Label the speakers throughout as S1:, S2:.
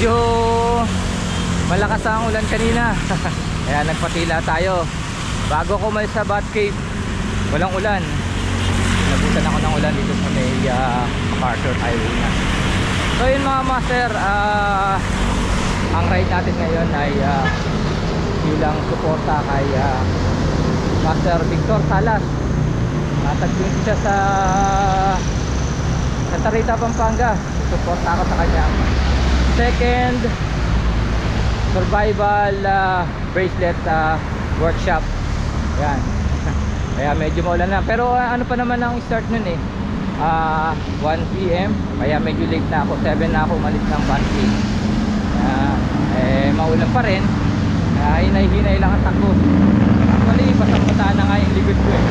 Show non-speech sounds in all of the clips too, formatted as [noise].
S1: medyo malakas ang ulan kanina. [laughs] Kaya nagpatila tayo. Bago ko umalis sa Batcave, walang ulan. Nabutan ako ng ulan dito sa may uh, MacArthur Highway na. So yun mga master, ah, ang ride natin ngayon ay uh, bilang suporta kay ah, Master Victor Salas. Natagpin siya sa sa Tarita, Pampanga. Suporta ako sa kanya. Second survival ah, bracelet ah, workshop. Yan. [laughs] Kaya medyo maulan na. Pero ah, ano pa naman ang start nun eh. Ah, 1 p.m. Kaya medyo late na ako. 7 na ako umalis ng Batcave. Ah, eh maulan pa rin. Kaya hinay-hinay lang ang takbo. Actually, basang-basa na nga yung likod ko eh.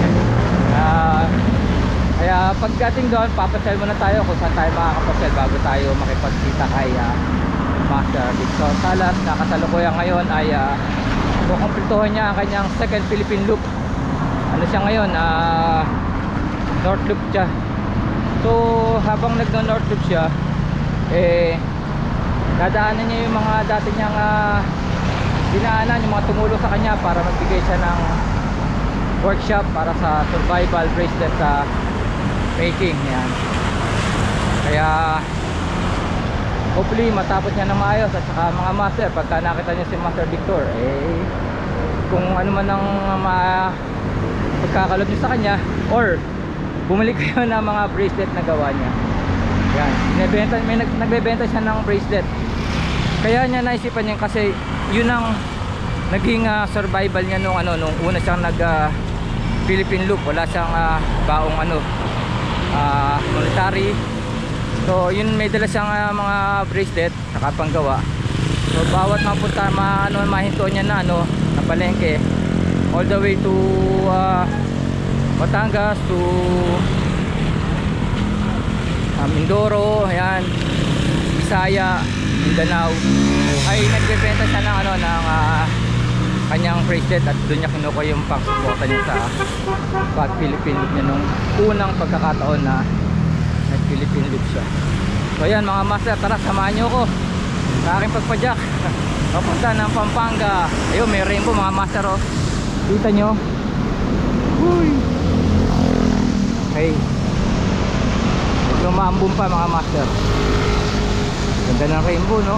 S1: Ah, kaya pagdating doon, papasel muna tayo kung saan tayo makakapasel bago tayo makipagkita kay ah, Master Victor Salas. Nakasalukuyan ngayon ay uh, kukumplituhan niya ang kanyang second Philippine Loop. Ano siya ngayon? ah North Loop siya. So, habang nagno-North Loop siya, eh, dadaanan niya yung mga dati niyang ah, dinaanan, yung mga tumulong sa kanya para magbigay siya ng workshop para sa survival bracelet sa making. Yan. Kaya, hopefully matapos niya na maayos at saka mga master pagka nakita niyo si Master Victor eh kung ano man ang ma pagkakalot niyo sa kanya or bumili [laughs] kayo ng mga bracelet na gawa niya yan Binebenta, may nag, nagbebenta siya ng bracelet kaya niya naisipan niya kasi yun ang naging ah, survival niya nung ano nung una siyang nag ah, Philippine Loop wala siyang ah, baong ano ah, monetary So yun may dala siyang ah, mga bracelet saka panggawa. So bawat mapunta ma ano mahinto niya na ano na palengke all the way to ah, Batangas to ah, Mindoro, ayan. Bisaya, Mindanao ay nagbebenta siya ng ano ng ah, kanyang bracelet at doon niya kinukuha yung pang-suporta niya sa pag Philippine Loop niya nung unang pagkakataon na nag Philippine Loop siya. So ayan mga master tara samahan nyo ako. Sa aking pagpadyak. [laughs] Papunta ng Pampanga. Ayun may rainbow mga master oh. Kita nyo Uy. okay. Lumambong pa mga master. Ganda ng rainbow no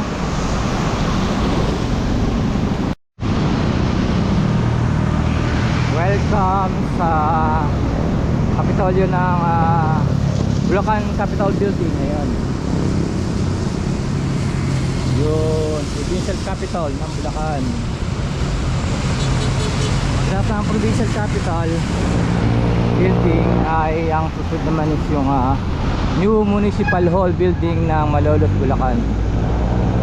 S1: welcome sa Kapitolyo ng ah, Bulacan Capitol Building. Ngayon yun provincial capital ng Bulacan. Pagkatapos ng provincial capital building ay ang susunod naman is yung ah, new municipal hall building ng Malolos Bulacan.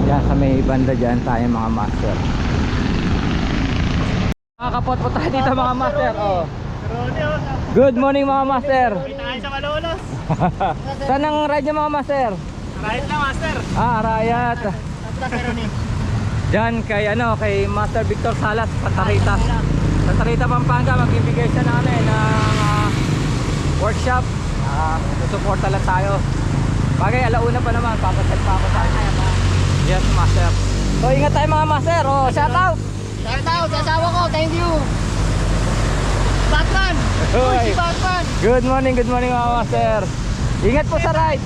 S1: Yan sa may banda dyan tayo mga master Nakakapot po tayo dito mga master. Oh. Good morning mga master.
S2: Kita sa Malolos. [laughs]
S1: Saan ang ride niyo mga master?
S2: Right na, master.
S1: Ah,
S2: ni.
S1: Diyan kay ano, kay Master Victor Salas Santa Rita Santa Rita Pampanga. Magbibigay siya ng ano eh, ng ah, workshop. Ah, susuporta lang tayo. Bagay, alauna pa naman, papaset pa ako sa kanya Yes, master. So ingat tayo mga master, oh, shout out
S2: Shout out sa asawa ko, thank you. Batman! Uy, si Batman!
S1: Good morning, good morning mga master Ingat po sa ride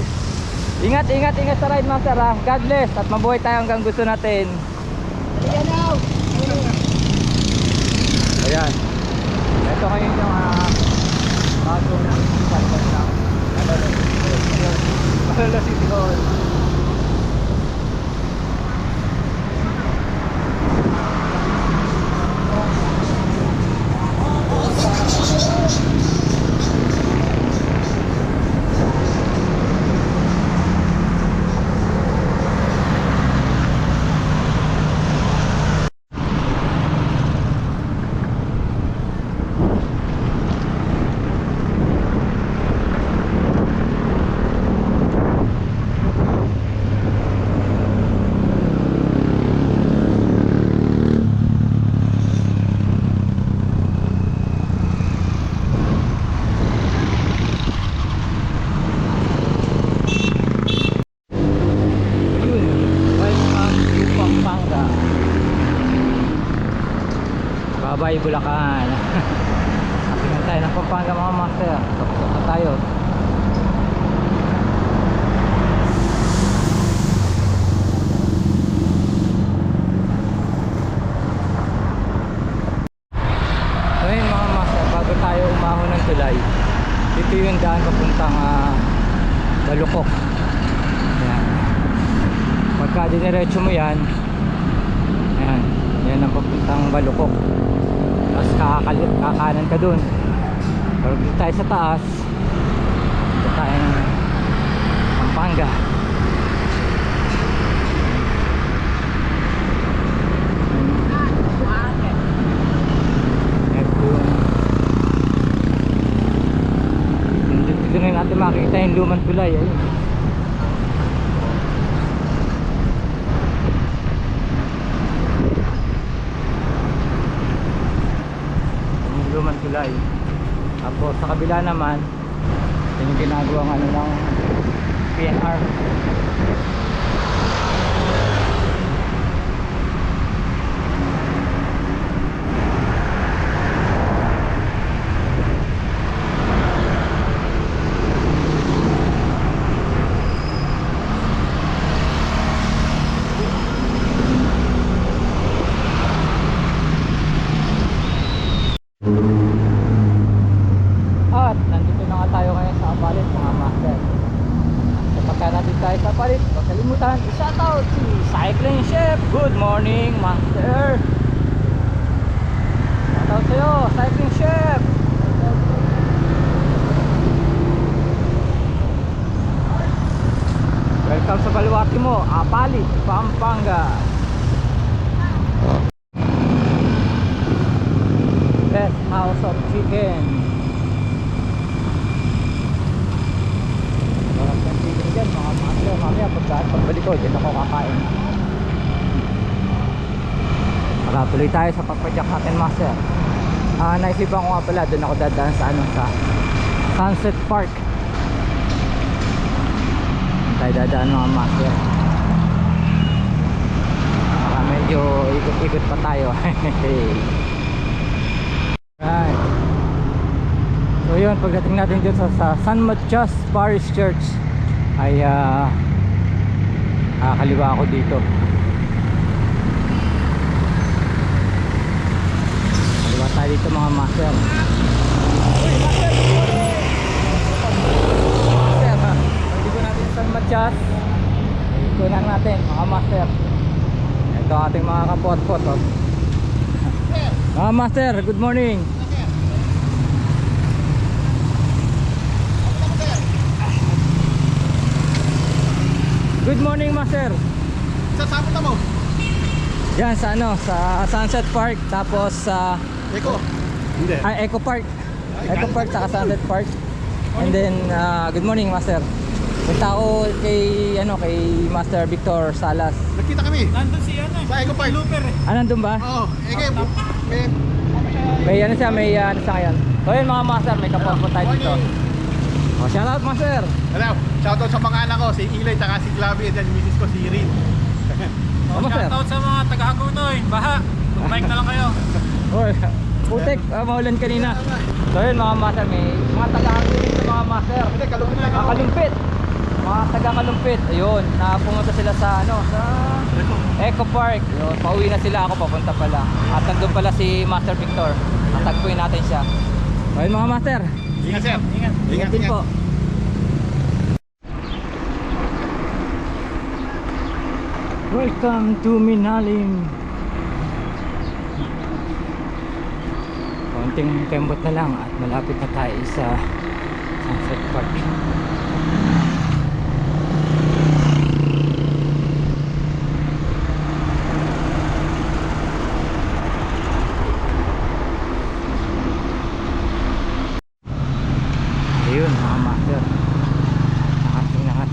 S1: Ingat, ingat, ingat sa ride master ha God bless at mabuhay tayo hanggang gusto natin
S2: Ayan now!
S1: Ayan. Ito ngayon yung uh, bagong salbas ng Malolo Malolo City Hall. Bye-bye Bulacan. [laughs] Tingnan tayo ng Pampanga mga master. Tapos na tayo. Ngayon mga master, bago tayo umahon ng tulay, dito yung daan papuntang uh, Balukok. Ayan. Pagka diniretso mo yan, ayan, yan ang papuntang Balukok. Kakanan ka dun. Pero dito tayo sa taas, dito tayo ng Pampanga. Dito, na natin makita yung lumang tulay ayun lumang tulay tapos sa kabila naman. Yun yung ginagawang ano ng PNR At nandito na nga tayo ngayon sa Apalit mga master. Sa pagka natin tayo sa Apalit, huwag kalimutan, shoutout si Cycling Chef. Good morning master. Shoutout sa'yo, Cycling Chef. Welcome sa Baluarte mo, Apalit, Pampanga. Best House of Chicken. Sarap ng chicken dyan mga master. Mamaya pagkaan pagbalik ko, kakain. Makatuloy tayo sa pagpadyak natin master. Ah, naisipan ko nga pala, doon ako dadaan sa ano sa Sunset Park. Tayo dadaan mga master. Baka medyo ikot-ikot pa tayo. [laughs] Right. So yun, pagdating natin dyan sa, sa San Matias Parish Church ay ah kakaliwa ako dito. Kaliwa tayo dito mga master. Uy, master! Master, ha? Pagdigo natin sa San Matias. Ikunan natin mga master. Ito ating mga kapot-pot. Oh. Mga master, good morning. Morning, master.
S2: Sa sapot mo?
S1: Diyan sa ano, sa Sunset Park tapos sa
S2: Eko. Hindi.
S1: ah, Eco Park. Eco Park saka Sunset Park. And then uh, good morning, master. Punta ako kay ano kay Master Victor Salas.
S2: Nagkita kami.
S3: Nandun si ano eh.
S2: Sa Eco Park.
S3: Looper eh.
S1: Ah, nandun ba?
S2: Oo. Eke. May...
S1: May ano siya, may uh, ano siya ngayon. So yun mga master, may po tayo dito. Oh, shout out master.
S2: Hello. Shoutout sa mga anak ko. Si Ilay, taka si Clavi. And then misis ko si Rin. [laughs]
S1: Sir?
S3: Shoutout sa mga taga-Hagunoy. Baha. Mag-bike na lang kayo. [laughs]
S1: Oy, putik, ah, maulan kanina. So yun mga master, may mga taga-hangin dito mga master.
S2: Hindi, kalupit lang
S1: Mga
S2: ako.
S1: kalumpit. Mga taga-kalumpit. Ayun, napunta sila sa ano, sa Eco Park. Ayun, pauwi na sila ako papunta pala. At nandun pala si Master Victor. Natagpuin natin siya. Ayun mga master.
S2: Ingat, sir. Ingat.
S1: Ingat din po. Welcome to Minalim. Konting kembot na lang at malapit na tayo sa Sunset Park. Ayun mga master. Nakating na nga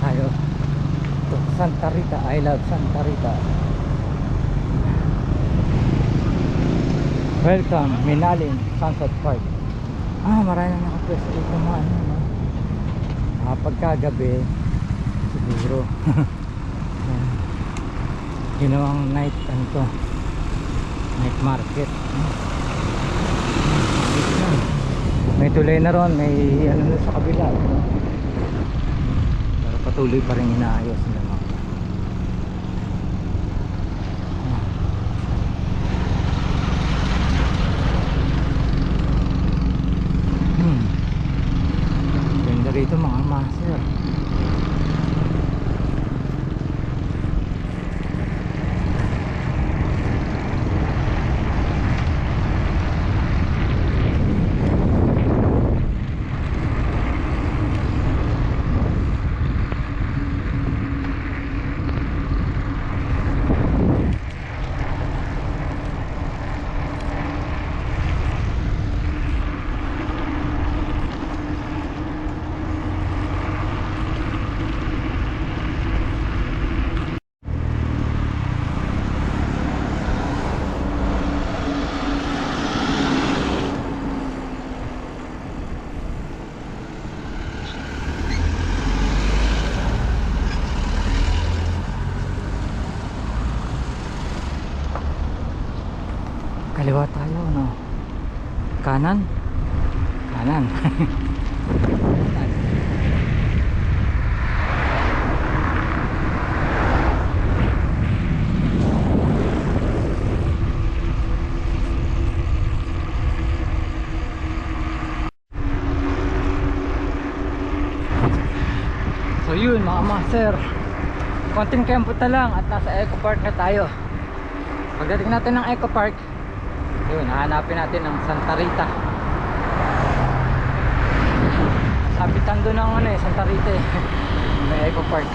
S1: Santa Rita. I love Santa Welcome, Minalin, Sunset Park. Ah, marami na nakapwes ulit ng mga ano, ah, Pagkagabi Siguro. [laughs] Ginawang night ano to? Night market. May tulay na ron May ano na sa kabila no? Pero patuloy pa rin inaayos na Kanan? Kanan. [laughs] So yun mga master Konting kempo na lang at nasa Eco Park na tayo Pagdating natin ng Eco Park yun, hahanapin natin ang Santa Rita. Sabitan doon ng ano eh, Santa Rita eh. [laughs] May Eco Park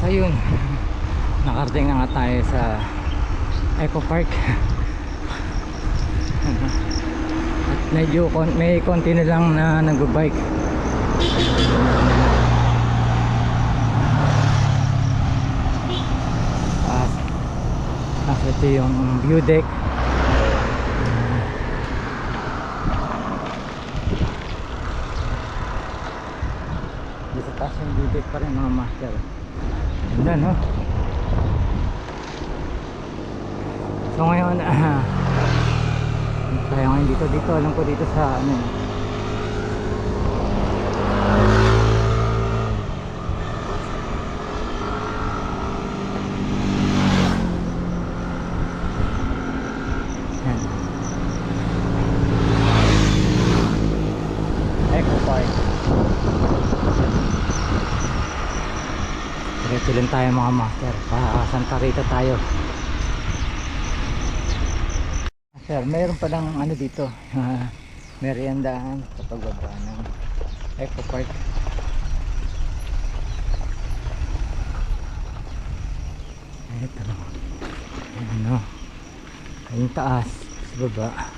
S1: So yun Nakarating na nga tayo sa Eco Park At medyo kon- may konti na lang na nag-bike At Tapos ito yung view deck. Dito taas yung view deck pa rin mga master. Ganda no? So ngayon. [laughs] Ah, tayo ngayon dito dito. Alam ko dito sa ano Park Diretso lang tayo mga master. Pa Santa Rita tayo Sir, mayroon pa lang ano dito [laughs] uh, meriendahan sa pagbaba ng Eco Park ito ano yung taas sa baba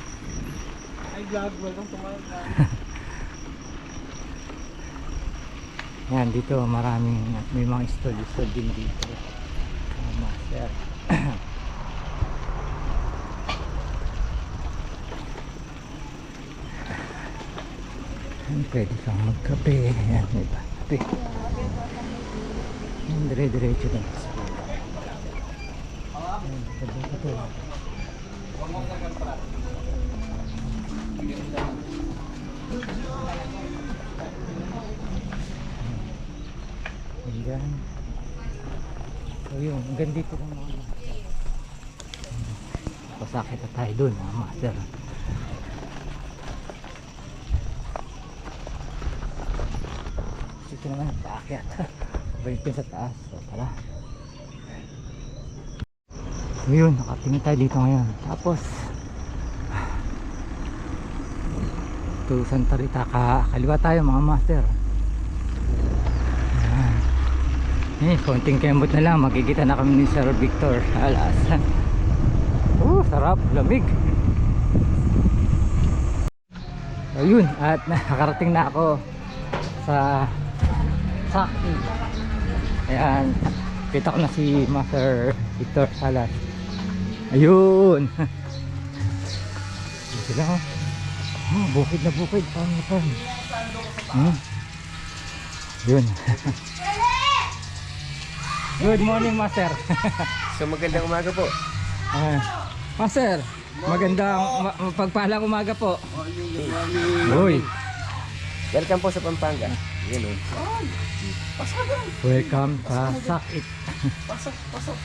S3: Ay vlog, welcome to my vlog.
S1: Yan, dito maraming may mga stall-stall din dito. Mga master. Yan, pwede kang magkape. Yan, di ba? Kape. Yan, dire-diretso lang. Yan, sabi ko to. Ayan. So yun, hanggang dito lang mga. Pasakit na tayo dun mga master. Dito naman paakyat. [laughs] Balik yun sa taas. So tara. So yun, nakatingin tayo dito ngayon. Tapos, [sighs] to Santa Rita, ka, kaliwa tayo mga master. Ayan. Eh, konting kemot na lang, makikita na kami ni Sir Victor [laughs] Alas. Oh, sarap, lamig. Ayun, at [laughs] nakarating na ako sa Saki. Ayan, kita ko na si Master Victor Salas. Ayun. [laughs] Ayun Sila oh. Oh, bukid na bukid. Paano na paano? Hmm. Yun. [laughs] Good morning, Master. [laughs]
S3: So magandang umaga po.
S1: Ah, Master, magandang ma- pagpalang umaga po. Uy,
S3: Welcome po sa Pampanga. Yun oh.
S1: Welcome sa Sakit.
S2: Pasok, pasok.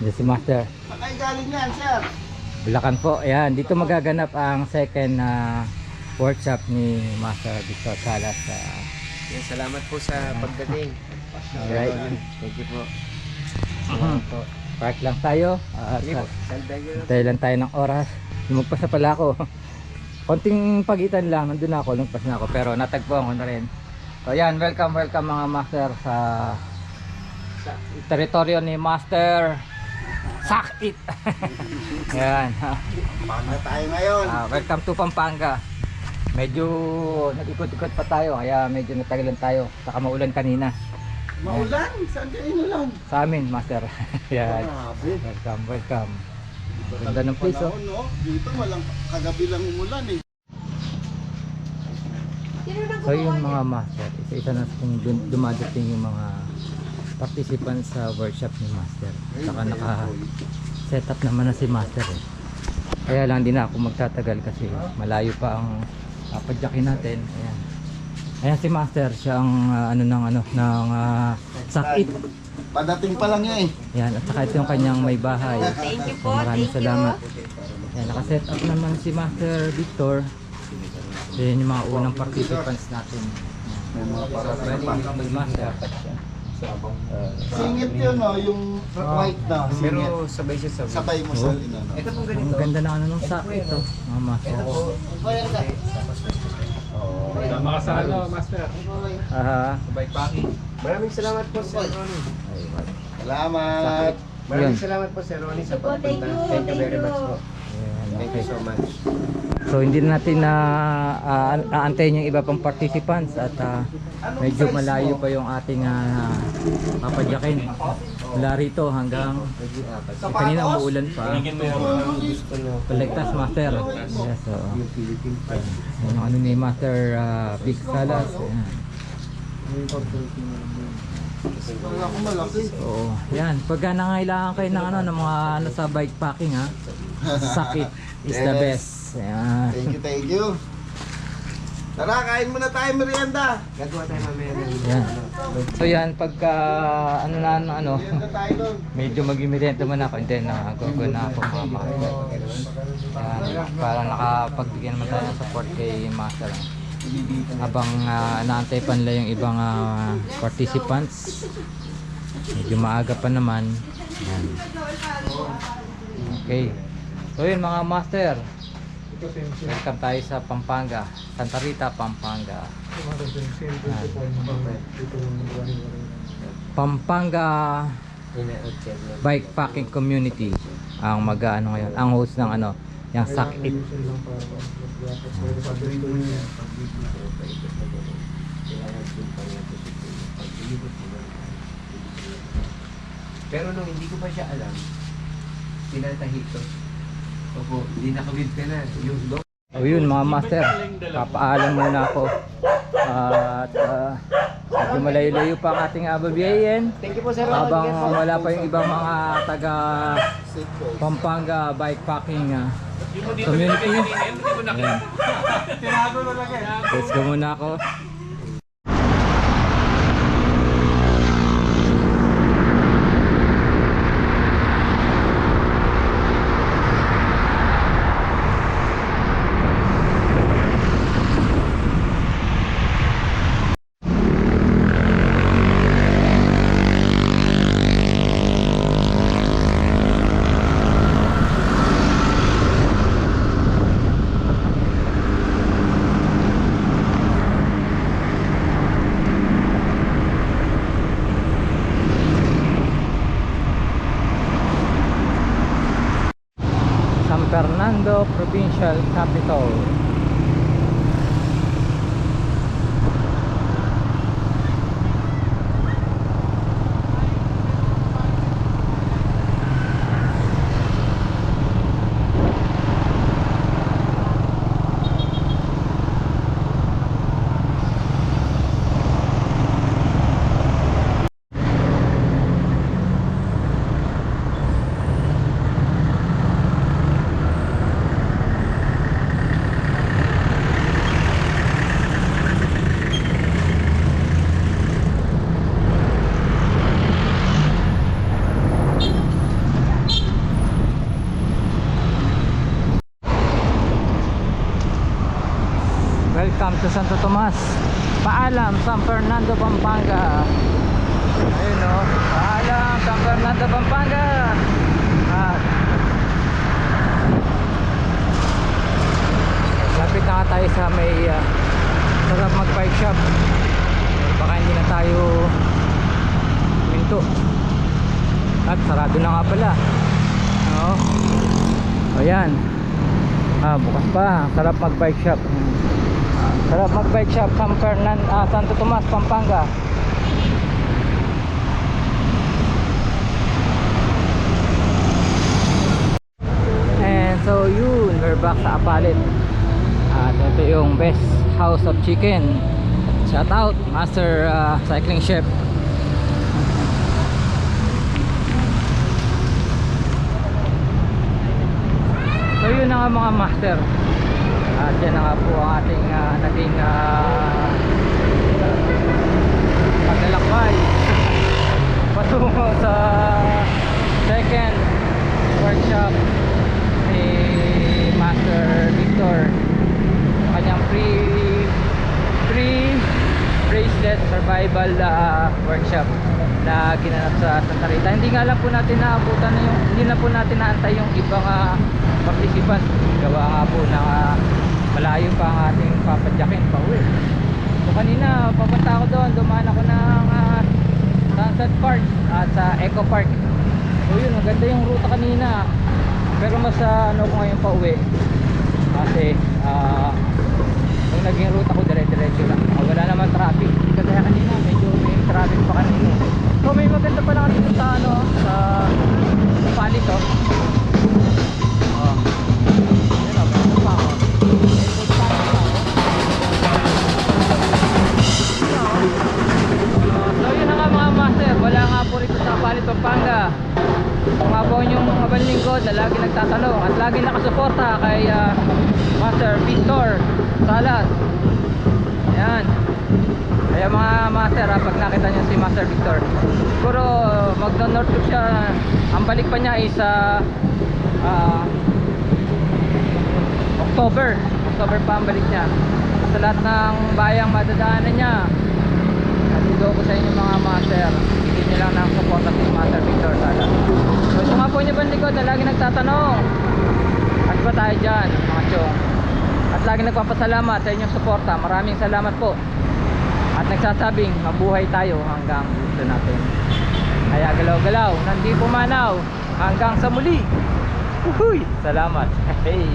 S1: Yes, si Master.
S2: Patay galing yan, sir.
S1: Bulacan po. Ayan, dito magaganap ang second na workshop ni Master Victor Salas. ah,
S3: Yan, salamat po sa pagdating.
S1: Alright.
S3: Thank you po.
S1: po. Park lang tayo. Ah,
S3: Salda nyo.
S1: Tayo lang tayo ng oras. Lumagpas na pala ako. [laughs] Konting pagitan lang, nandun na ako, lumagpas na ako. Pero natagpuan ko na rin. So yan, welcome, welcome mga master sa, teritoryo ni Master Sakit. [laughs] yan.
S2: Paano tayo ngayon?
S1: Ah, welcome to Pampanga. Medyo nag-ikot-ikot pa tayo, kaya medyo natagalan tayo. Saka maulan kanina.
S2: Maulan? Saan kayo inulan?
S1: Sa amin, Master. [laughs] yan.
S2: Grabe.
S1: Welcome, welcome. Ganda ng place, oh.
S2: Dito walang kagabi lang umulan eh.
S1: So yung mga master, isa-isa na kung dumadating yung mga participants sa workshop ni master. Saka naka set up naman na si master eh. Kaya lang din ako magtatagal kasi malayo pa ang papadyakin natin. Ayan. Ayan si master, siya ang ah, ano ng ano ng uh, sakit.
S2: Padating pa lang yan eh.
S1: Yan, at saka ito yung kanyang may bahay.
S4: Thank you po,
S1: Maraming
S4: thank you.
S1: salamat. Yan, nakaset up naman si Master Victor. So, yan yung mga unang participants natin.
S2: May mga para sa
S1: Master.
S2: Singit yun, no? Yung white na. Singit.
S3: Pero sabay siya sa
S2: Sabay mo sa inano.
S3: Ito pong
S1: Ang
S3: ganito.
S1: ganda na ano nung sakit ito. Mga master.
S3: Makasalo, Master.
S1: Aha.
S3: Sabay packing. Maraming salamat po Sir Ronnie.
S2: Salamat.
S3: Maraming
S1: Yun.
S3: salamat po Sir Ronnie sa
S4: po, thank
S3: pagpunta.
S4: you,
S3: Thank you
S4: thank
S3: very
S4: you.
S3: much po.
S1: Ayan,
S3: Thank
S1: okay.
S3: you so much.
S1: So hindi na natin na ah, aantayin yung iba pang participants at ah, medyo malayo pa yung ating uh, papadyakin. Mula rito hanggang eh, kanina umuulan pa. Collectas Master. Yes, so.
S3: Yung
S1: ano ni Master ah, Big Salas. Ayan. Oo. Yan. Pagka nangailangan kayo ng ano, ng mga ano sa bike packing ha. Sakit is the best. Ayan.
S2: Thank you, thank you. Tara, kain muna tayo merienda.
S3: Gagawa tayo mamaya ng
S1: Yan. So yan, pagka ano na ano, ano
S2: Merienda tayo doon.
S1: medyo naman ako and then uh, go na ako mga master. Yan. Para nakapagbigyan naman tayo ng support kay Master. Habang uh, naantay pa nila yung ibang ah, participants. Medyo maaga pa naman. Yan. Okay. So yun mga master. Welcome tayo sa Pampanga. Santa Rita, Pampanga. Pampanga Bike Packing Community ang mag ano ngayon, ang host ng ano, yung Sakit.
S3: Pero nung hindi ko pa siya alam, pinatahi ko. Opo, hindi nakabib ka na. Yung do
S1: O yun mga master, papaalam muna ako. At uh, medyo malayo-layo pa ang ating ababiyayin.
S3: Thank you po Sir
S1: Habang wala pa yung ibang mga taga. Pampanga Bike Packing ah, Community. Ayan. Let's go muna ako. Fernando Provincial Capital. Welcome to Santo Tomas. Paalam, San Fernando, Pampanga. Ayun o. Paalam, San Fernando, Pampanga. Ah. Lapit na tayo sa may ah, sarap mag bike shop. Baka hindi na tayo minto. At sarado na nga pala. O yan. Ah, bukas pa. Sarap mag bike shop. Sarap mag bike shop San Fernan, ah, Santo Tomas, Pampanga. And so yun, we're back sa Apalit. At ito yung best house of chicken. Shout out, Master ah, Cycling Chef. So yun na nga mga master. At yan na nga po ang ating ah, naging uh, paglalakbay [laughs] patungo sa second workshop ni Master Victor. Kanyang free free bracelet survival ah, workshop na ginanap sa Santa Rita. Hindi nga lang po natin naabutan na yung hindi na po natin naantay yung ibang uh, participants. Gawa nga po na ah, malayo pa ang ating papadyakin pa uwi so kanina papunta ako doon dumaan ako ng ah, Sunset Park at sa Eco Park. So yun maganda yung ruta kanina. Pero mas ah, ano ko ngayon pa uwi kasi ah yung naging ruta ko dire-diretso lang. Ah, wala naman traffic. Kasi kanina medyo may traffic pa kanina. So may maganda pa lang dito sa ano sa sa Palit Pampanga po yung mga lingkod na lagi nagtatanong at lagi nakasuporta kay ah, Master Victor Salas. Yan kaya mga master ha, pag nakita nyo si Master Victor siguro magno-north trip siya. Ang balik pa niya is sa ah, October. October pa ang balik niya. Sa lahat ng bayang madadaanan niya Nandito ko sa inyo mga master Hindi nyo lang ng support at Master Victor Sala. So ito nga po niyo bandikod na lagi nagtatanong At ba tayo dyan mga chong? At lagi nagpapasalamat sa inyong suporta Maraming salamat po. At nagsasabing mabuhay tayo hanggang gusto natin. Kaya galaw-galaw Nandi pumanaw Hanggang sa muli. Uhuy! Salamat. [laughs] Hey!